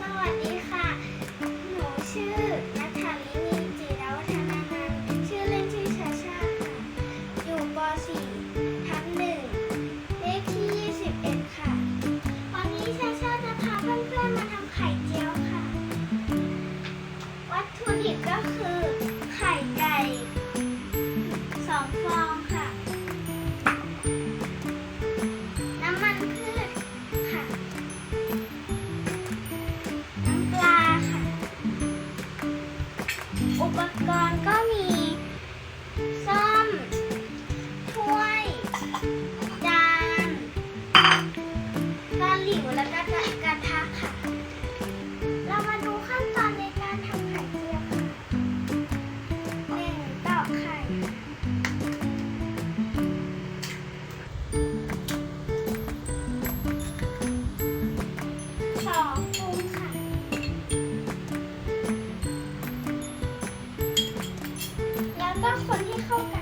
สวัสดีค่ะ หนูชื่อนัทาลินีจิรวัฒนานันชื่อเล่นชื่อชาชาค่ะ อยู่ป .4 ทับนึ่เลขที่21 ค่ะ วันนี้ชาชาจะพาเพื่อนๆมาทำไข่เจียวค่ะ วัตถุดิบก็คือ อุปกรณ์ก็ คนที่เข้ากัน